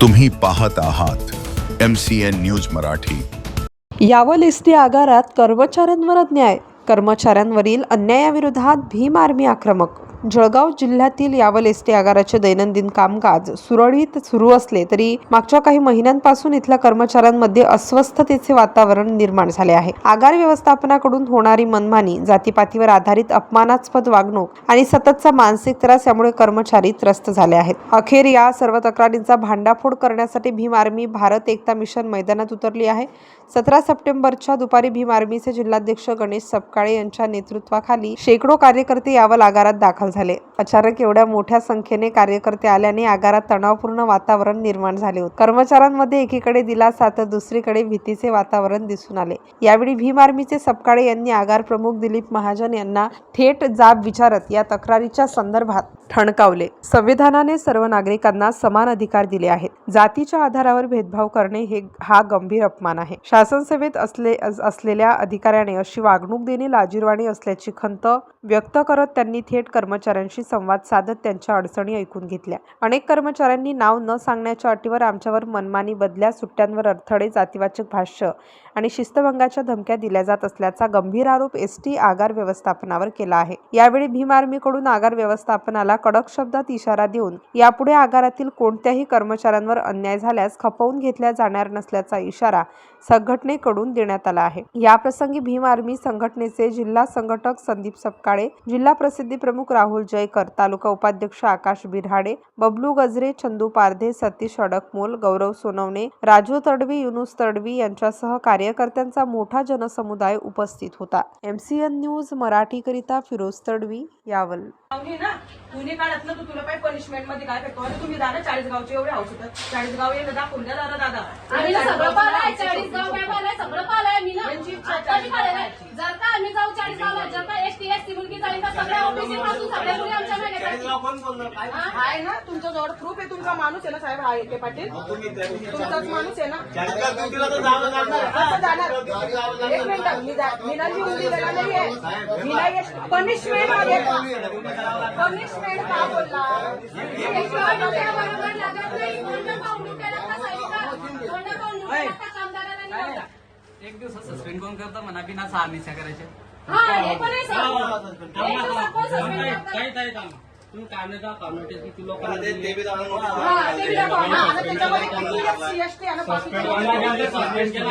तुम्ही पाहत आहात M C N news Marathi. Yawal S आगारात कर्मचाऱ्यांवर अन्याय. कर्मचाऱ्यांवरील अन्यायाविरोधात भीम आर्मी आक्रमक. जळगाव जिल्ह्यातील यावल एस टी आगाराचे दैनंदिन कामकाज सुरळीत सुरू असले तरी मागच्या काही महिन्यांपासून इथल्या कर्मचाऱ्यांमध्ये अस्वस्थतेचे वातावरण निर्माण झाले आहे. आगार व्यवस्थापनाकडून होणारी मनमानी जातीपातीवर आधारित अपमानास्पद वागणूक आणि सततचा मानसिक त्रास यामुळे कर्मचारी त्रस्त झाले आहेत. अखेर या सर्व तक्रारींचा भांडाफोड करण्यासाठी भीम आर्मी भारत एकता मिशन मैदानात उतरली आहे. सतरा सप्टेंबरच्या दुपारी भीम आर्मीचे जिल्हाध्यक्ष गणेश सपकाळे यांच्या नेतृत्वाखाली शेकडो कार्यकर्ते यावल आगारात दाखल झाले. अचानक एवढ्या मोठ्या संख्येने कार्यकर्ते आल्याने आगारात तणावपूर्ण वातावरण निर्माण झाले होते. कर्मचाऱ्यांमध्ये एकीकडे दिलासा तर दुसरीकडे भीतीचे वातावरण दिसून आले. यावेळी भीम आर्मीचे सपकाळे यांनी आगार प्रमुख दिलीप महाजन यांना थेट जाब विचारत या तक्रारीच्या संदर्भात ठणकावले. संविधानाने सर्व नागरिकांना समान अधिकार दिले आहेत. जातीच्या आधारावर भेदभाव करणे हे हा गंभीर अपमान आहे. शासन सेवेत असले असलेल्या अधिकाऱ्याने अशी वागणूक देणे लाजीरवाणी असल्याची खंत व्यक्त करत त्यांनी थेट कर्मचाऱ्यांशी संवाद साधत त्यांच्या अडचणी ऐकून घेतल्या. अनेक कर्मचाऱ्यांनी नाव न सांगण्याच्या अटीवर आमच्यावर मनमानी बदल्या सुट्ट्यांवर अडथळे जातीवाचक भाष्य आणि शिस्तभंगाच्या धमक्या दिल्या जात असल्याचा गंभीर आरोप एस टी आगार व्यवस्थापनावर केला आहे. यावेळी भीम आर्मीकडून आगार व्यवस्थापनाला कडक शब्दात इशारा देऊन यापुढे आगारातील कोणत्याही कर्मचाऱ्यांवर अन्याय झाल्यास खपवून घेतल्या जाणार नसल्याचा इशारा संघटनेकडून देण्यात आला आहे. याप्रसंगी भीम आर्मी संघटनेचे जिल्हा संघटक संदीप सपकाळे जिल्हा प्रसिद्धी प्रमुख राहुल जयकर तालुका उपाध्यक्ष आकाश बिरहाडे बबलू गजरे चंदू पारधे सतीश अडकमोल गौरव सोनवणे राजू तडवी युनुस तडवी यांच्यासह कार्यकर्त्यांचा मोठा जनसमुदाय उपस्थित होता. एमसीएन न्यूज मराठीकरिता फिरोज तडवी यावल. गावनी आहे ना? तुमच्या जवळ प्रूफ आहे. तुमचा माणूस आहे ना साहेब? हा के पाटील. तुमचाच माणूस आहे ना? जाणार. एक मिनिट. मी जा- मी ना लिहून दिलेला नाहीये. मी नाही पनिशमेंटमध्ये पनिशमेंट का बोलला? एक बरोबर लागत नाही. कामगाराला नाही लागत. एक दिवस सस्पेंड कोण करतं म्हणा बिना सहा मिशा करायच्या हा, हे पण आहे सर. एक दिवसात कोण suspend करतं? काही काही काम तुम्ही काय नाही का काम नोटीस किती लोकांना हा, ते बी दाखवा. हा, आता त्याच्यामध्ये किती SC, ST आणि बाकीचे सस्पेंड केलं